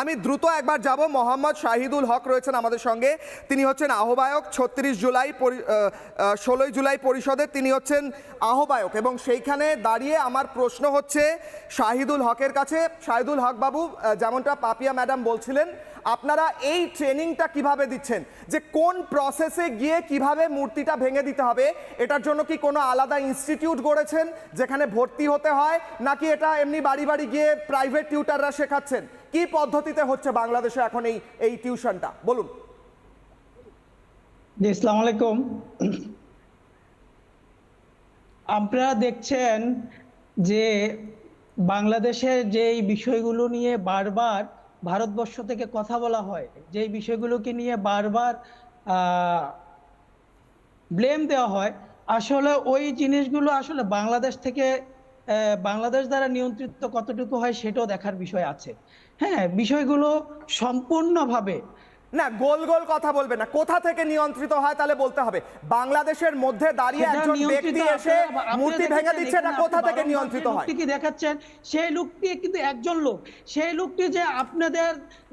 আমি দ্রুত একবার যাব। মোহাম্মদ শাহিদুল হক রয়েছেন আমাদের সঙ্গে। তিনি হচ্ছেন আহ্বায়ক, ছত্রিশ জুলাই ষোলোই জুলাই পরিষদের তিনি হচ্ছেন আহ্বায়ক এবং সেইখানে দাঁড়িয়ে আমার প্রশ্ন হচ্ছে শাহিদুল হকের কাছে। শাহিদুল হক বাবু যেমনটা পাপিয়া ম্যাডাম বলছিলেন আপনারা এই ট্রেনিংটা কীভাবে দিচ্ছেন? যে কোন প্রসেসে গিয়ে কীভাবে মূর্তিটা ভেঙে দিতে হবে? এটার জন্য কি কোনো আলাদা ইনস্টিটিউট গড়েছেন, যেখানে ভর্তি হতে হয়, নাকি এটা এমনি বাড়ি বাড়ি গিয়ে প্রাইভেট টিউটাররা শেখাচ্ছেন? কি পদ্ধতিতে হচ্ছে বাংলাদেশে এখন এই এই টিউশনটা বলুন। জি, আসসালামু আলাইকুম। আপনারা দেখছেন যে বাংলাদেশের যেই বিষয়গুলো নিয়ে বারবার ভারতবর্ষ থেকে কথা বলা হয়, যেই বিষয়গুলোকে নিয়ে বারবার ব্লেম দেওয়া হয়, আসলে ওই জিনিসগুলো আসলে বাংলাদেশ থেকে বাংলাদেশ দ্বারা নিয়ন্ত্রিত কতটুকু হয় সেটাও দেখার বিষয় আছে। হ্যাঁ বিষয়গুলো সম্পূর্ণভাবে না গোল গোল কথা বলবে না। কোথা থেকে নিয়ন্ত্রিত হয় তাহলে বলতে হবে। বাংলাদেশের মধ্যে দাঁড়িয়ে একজন ব্যক্তি এসে মূর্তি ভেঙে দিচ্ছে এটা কোথা থেকে নিয়ন্ত্রিত হয়? লোকটিকে দেখাচ্ছেন সেই লোকটি কিন্তু একজন লোক। সেই লোকটি যে আপনাদের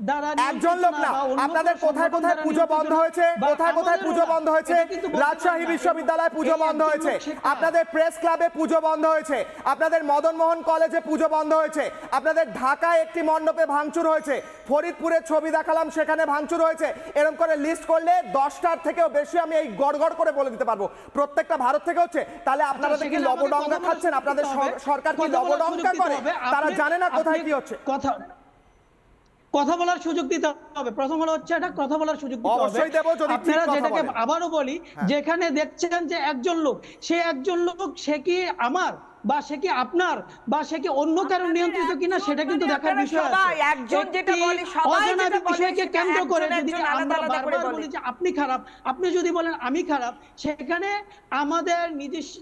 দ্বারা একজন লোক না আপনাদের কোথায় কোথায় পুজো বন্ধ হয়েছে কোথায় কোথায় পুজো বন্ধ হয়েছে রাজশাহী বিশ্ববিদ্যালয়ে পুজো বন্ধ হয়েছে আপনাদের প্রেস ক্লাবে পুজো বন্ধ হয়েছে আপনাদের মদন মোহন কলেজে পুজো বন্ধ হয়েছে আপনাদের ঢাকায় একটি মণ্ডপে ভাঙচুর হয়েছে ফরিদপুরের ছবি দেখালাম সেখানে ভাঙচুর হয়েছে। এরকম করে লিস্ট করলে দশটার থেকেও বেশি আমি এই গড়গড় করে বলে দিতে পারব। প্রত্যেকটা ভারত থেকে হচ্ছে। তাহলে আপনারা কি লবডঙ্কা খাচ্ছেন আপনাদের। সরকার কি লবডঙ্কা করে? তারা জানে না কোথায় কি হচ্ছে। কথা কথা বলার সুযোগ দিতে হবে। প্রথম হলো হচ্ছে এটা কথা বলার সুযোগ দিতে হবে। আপনারা যেটাকে আবারও বলি যেখানে দেখছেন যে একজন লোক সে একজন লোক সে কি আমার? বা সে কি আপনার? বা সে কি অন্য কারও নিয়ন্ত্রিত কিনা সেটা কিন্তু মানে দেখার বিষয় সবাই, আছে। একজন যেটা বলে, সবাই অজানা যেটা বলে, বিষয়কে কেন্দ্র করে যদি আমরা বারবার বলি। যে আপনি খারাপ আপনি যদি বলেন আমি খারাপ সেখানে আমাদের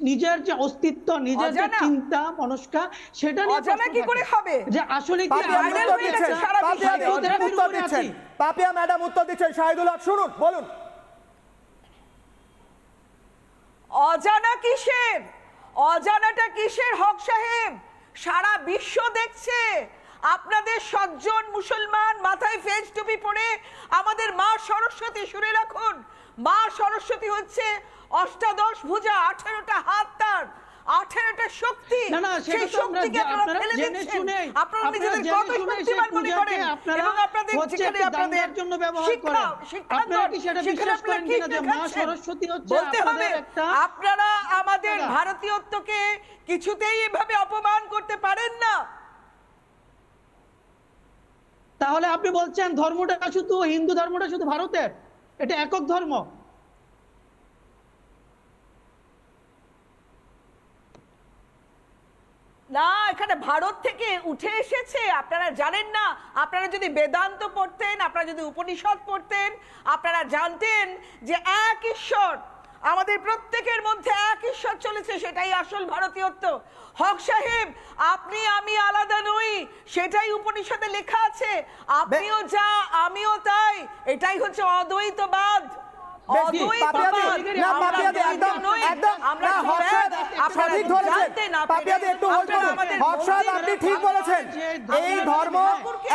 নিজের- যে অস্তিত্ব নিজের যে চিন্তা মনস্কা সেটা নিয়ে কি। করে হবে? যে আসলে কি। পাপিয়া ম্যাডাম উত্তর দিচ্ছেন। শাহিদুল হক শুনুন বলুন। অজানা কিসের? অজানাটা কিসের হক সাহেব? সারা বিশ্ব দেখছে। আপনাদের সজ্জন মুসলমান মাথায় ফেজ টুপি পরে আমাদের মা সরস্বতী, শুনে রাখুন। মা সরস্বতী হচ্ছে অষ্টাদশ ভুজা আঠারোটা হাত তার। আঠেরোটা শক্তি না, না, সেই শক্তিকে আপনারা ফেলে দিচ্ছেন। আপনারা নিজেদের কত শক্তিমান মনে করেন? এবং আপনাদের যেখানে আপনাদের জন্য ব্যবহার করেন। আপনারা কি সেটা বিশ্বাস করেন কিনা যে মা সরস্বতী হচ্ছে বলতে হবে আপনারা আমাদের ভারতীয়ত্বকে কিছুতেই এভাবে অপমান করতে পারেন না। তাহলে আপনি বলছেন ধর্মটা শুধু হিন্দু ধর্মটা শুধু ভারতের? এটা একক ধর্ম। না, এখানে ভারত থেকে উঠে এসেছে। আপনারা জানেন না, আপনারা যদি বেদান্ত পড়তেন, আপনারা যদি উপনিষদ পড়তেন, আপনারা জানতেন যে এক ঈশ্বর, আমাদের প্রত্যেকের মধ্যে এক ঈশ্বর চলেছে, সেটাই আসল ভারতীয়ত্ব। হক সাহেব, আপনি, আমি আলাদা নই, সেটাই উপনিষদে লেখা আছে। আপনিও যা, আমিও তাই, এটাই হচ্ছে অদ্বৈতবাদ। আপনি ঠিক বলেছেন। এই ধর্ম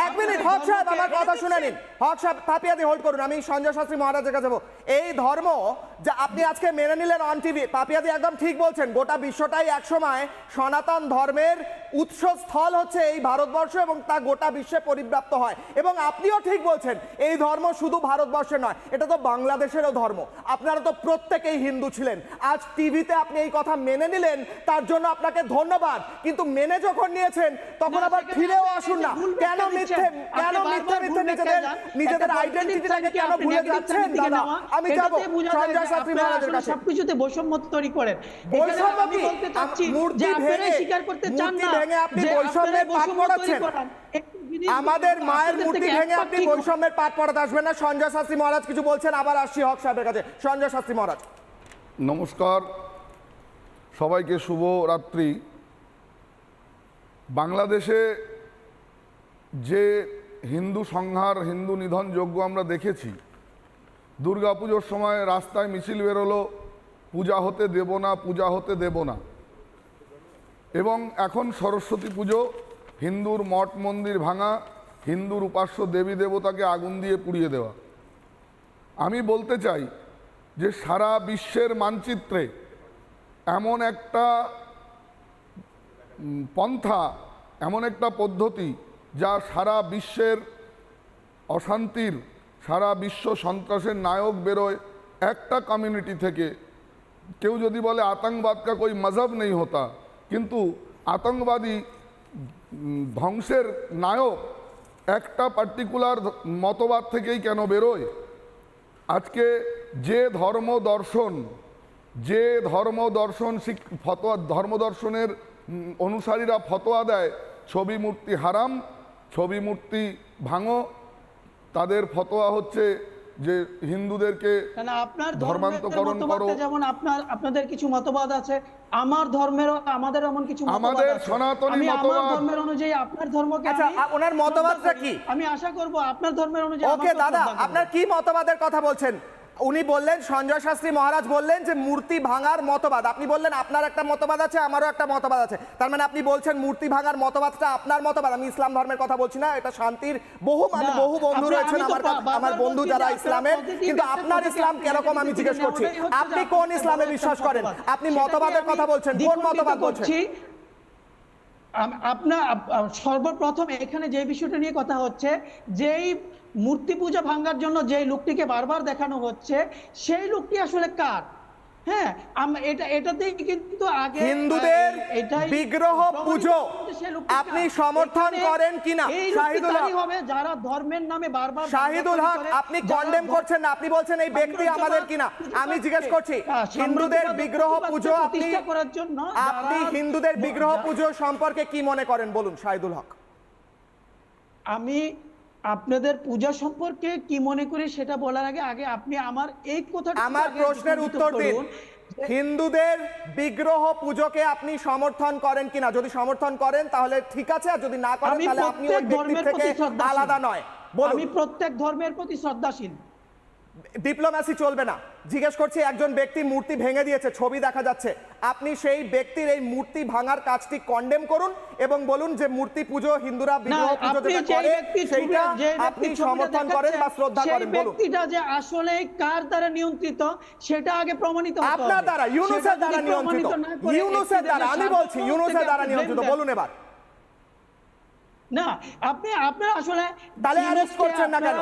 এক মিনিট হক সাহেব আমার কথা শুনে নিন। হক সাহেব পাপিয়াদি হোল্ড করুন। আমি সঞ্জয় শাস্ত্রী মহারাজের কাছে যাব। এই ধর্ম যা আপনি আজকে মেনে নিলেন অন টিভি পাপিয়াদি একদম ঠিক বলছেন গোটা বিশ্বটাই একসময় সনাতন ধর্মের উৎসস্থল হচ্ছে এই ভারতবর্ষ এবং তা গোটা বিশ্বে পরিব্যাপ্ত হয়। এবং আপনিও ঠিক বলছেন এই ধর্ম শুধু ভারতবর্ষে নয় এটা তো বাংলাদেশেরও ধর্ম। আপনারা তো প্রত্যেকেই হিন্দু ছিলেন। আজ টিভিতে আপনি এই কথা মেনে নিলেন তার জন্য আপনাকে ধন্যবাদ। কিন্তু মেনে যখন নিয়েছেন তখন আবার ফিরেও আসুন না। কেন মিথ্যে কেন মিথ্যে মিথ্যে নিজেদের নিজেদের আইডেন্টিটিটাকে কেন ভুলে যাচ্ছেন দাদা? আমি যাব। সঞ্জয় মহারাজের কাছে। সবকিছুতে বৈষম্য তৈরি করেন। বৈষম্য কি? বলতে চাচ্ছি যে আপনারা স্বীকার করতে চান না ভেঙে আপনি বৈষম্যের পাঠ পড়াচ্ছেন। আমাদের মায়ের মূর্তি ভেঙে আপনি বৈষম্যের পাঠ পড়াতে আসবেন না। সঞ্জয় শাস্ত্রী মহারাজ কিছু বলছেন আবার আসছি হক সাহেবের কাছে। সঞ্জয় শাস্ত্রী মহারাজ। নমস্কার। সবাইকে শুভ রাত্রি। বাংলাদেশে যে হিন্দু সংহার হিন্দু নিধন যজ্ঞ আমরা দেখেছি দুর্গাপুজোর সময় রাস্তায় মিছিল বেরোলো, পূজা হতে দেব না, পূজা হতে দেব না। এবং এখন সরস্বতী পুজো, হিন্দুর মঠ মন্দির ভাঙা হিন্দুর উপাস্য দেবী দেবতাকে আগুন দিয়ে পুড়িয়ে দেওয়া। আমি বলতে চাই যে সারা বিশ্বের মানচিত্রে এমন একটা পন্থা, এমন একটা পদ্ধতি যা সারা বিশ্বের অশান্তির সারা বিশ্ব সন্ত্রাসের নায়ক বেরোয় একটা কমিউনিটি থেকে। কেউ যদি বলে আতঙ্কবাদ কা কোই নেই হতা, কিন্তু আতঙ্কবাদী ধ্বংসের নায়ক একটা পার্টিকুলার মতবাদ থেকেই কেন বেরোয়? আজকে যে ধর্ম দর্শন, যে ধর্ম দর্শন ফতোয়া, ধর্ম দর্শনের অনুসারীরা ফতোয়া দেয়, ছবি মূর্তি হারাম, ছবি মূর্তি ভাঙো তাদের ফতোয়া হচ্ছে যে হিন্দুদেরকে আপনার ধর্মান্তকরণ করো। যেমন আপনার আপনাদের কিছু মতবাদ আছে আমার ধর্মের আমাদের এমন কিছু মতবাদ আমাদের আছে। সনাতনী মতবাদ- ধর্মের অনুযায়ী আপনার ধর্মকে আচ্ছা, ওনার মতবাদটা কি? আমি আশা করব আপনার ধর্মের অনুযায়ী ওকে দাদা আপনার কি মতবাদের কথা বলছেন উনি বললেন সঞ্জয় শাস্ত্রী মহারাজ বললেন যে মূর্তি ভাঙার মতবাদ। আপনি বললেন আপনার একটা মতবাদ আছে আমারও একটা মতবাদ আছে। তার মানে আপনি বলছেন মূর্তি ভাঙার মতবাদটা আপনার মতবাদ। আমি ইসলাম ধর্মের কথা বলছি না এটা শান্তির বহু মানে বহু বন্ধু রয়েছেন আমার আমার বন্ধু যারা ইসলামের কিন্তু আপনার ইসলাম কীরকম আমি জিজ্ঞেস করছি। আপনি কোন ইসলামে বিশ্বাস করেন? আপনি মতবাদের কথা বলছেন কোন মতবাদ বলছেন? আপনার আপ- আপ- সর্বপ্রথম এখানে যে বিষয়টা নিয়ে কথা হচ্ছে, যেই মূর্তি পূজা ভাঙ্গার জন্য যেই লোকটিকে বারবার দেখানো হচ্ছে, সেই লোকটি আসলে কার? হ্যাঁ এটা এটাতেই কিন্তু আগে হিন্দুদের বিগ্রহ পুজো। আপনি সমর্থন করেন কিনা? শাহিদুল হক। হবে যারা ধর্মের নামে বারবার শাহিদুল হক আপনি কন্ডেম করছেন না আপনি বলছেন এই ব্যক্তি আমাদের কিনা? আমি জিজ্ঞেস করছি হিন্দুদের বিগ্রহ পুজো আপনি করার জন্য আপনি হিন্দুদের বিগ্রহ পুজো সম্পর্কে কি মনে করেন? বলুন শাহিদুল হক। আমি আপনাদের পূজা সম্পর্কে কি মনে করি সেটা বলার আগে আগে আপনি আমার এই কথাটা আমার প্রশ্নের উত্তর দিন। হিন্দুদের বিগ্রহ পুজোকে আপনি সমর্থন করেন কিনা? যদি সমর্থন করেন তাহলে ঠিক আছে। আর যদি না করেন তাহলে আপনি ওই ব্যক্তি ধর্মের থেকে। আলাদা নয়। আমি প্রত্যেক ধর্মের প্রতি শ্রদ্ধাশীল। ডিপ্লোম্যাসি চলবে না। জিজ্ঞেস করছি একজন ব্যক্তি মূর্তি ভেঙে দিয়েছে ছবি দেখা যাচ্ছে। আপনি সেই ব্যক্তির এই মূর্তি ভাঙার কাজটি কন্ডেম করুন এবং বলুন যে মূর্তি পুজো হিন্দুরা বিগ্রহ পুজো যেটা করে সেইটা আপনি সমর্থন করেন বা শ্রদ্ধা করেন বলুন। ব্যক্তিটা যে আসলে কার দ্বারা নিয়ন্ত্রিত সেটা আগে প্রমাণিত হতে আপনার দ্বারা ইউনুসের দ্বারা নিয়ন্ত্রিত। ইউনুসের দ্বারা আমি বলছি ইউনুসের দ্বারা নিয়ন্ত্রিত বলুন এবার। না আপনি আপনারা আসলে তাহলে জিনিসকে করছেন না কেন?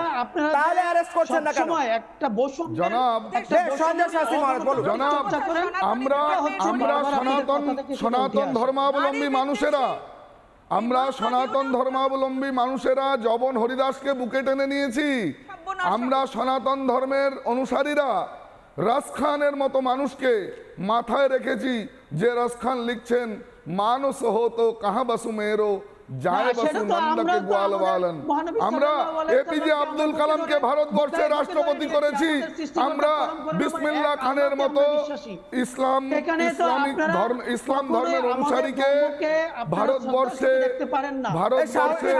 তাহলে arrest করছেন না কেন? একটা বৈষম্যের- জনাব, শাস্ত্রী মহারাজ বলুন। জনাব, আমরা আমরা সনাতন সনাতন ধর্মাবলম্বী মানুষেরা। আমরা সনাতন ধর্মাবলম্বী মানুষেরা জবন হরিদাসকে বুকে টেনে নিয়েছি। আমরা সনাতন ধর্মের অনুসারীরা রাস খানের মতো মানুষকে মাথায় রেখেছি যে রাস খান লিখছেন মানস হতো কাহা বাসু মেরো আমরা এপিজে আব্দুল কালামকে ভারতবর্ষের রাষ্ট্রপতি করেছি। আমরা এক খানের মতো ইসলাম ইসলামিক ধর্ম ইসলাম ধর্মের অনুসারীকে ভারতবর্ষে শ্রদ্ধার চোখে দেখতে পারেন না। ভারতবর্ষে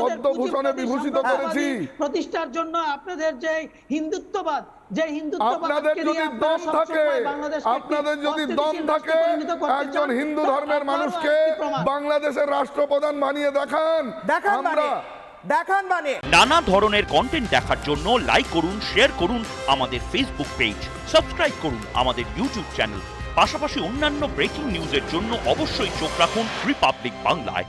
পদ্মভূষণে বিভূষিত করেছি। প্রতিষ্ঠার জন্য আপনাদের যে হিন্দুত্ববাদ যে আপনাদের যদি দম থাকে আপনাদের যদি দম থাকে রাষ্ট্রে পরিণত করতে একজন হিন্দু ধর্মের মানুষকে বাংলাদেশের রাষ্ট্রপ্রধান বানিয়ে দেখান। দেখান আমরা দেখান মানে নানা ধরনের কন্টেন্ট দেখার জন্য লাইক করুন শেয়ার করুন আমাদের ফেসবুক পেজ সাবস্ক্রাইব করুন আমাদের ইউটিউব চ্যানেল পাশাপাশি অন্যান্য ব্রেকিং নিউজের জন্য অবশ্যই চোখ রাখুন রিপাবলিক বাংলায়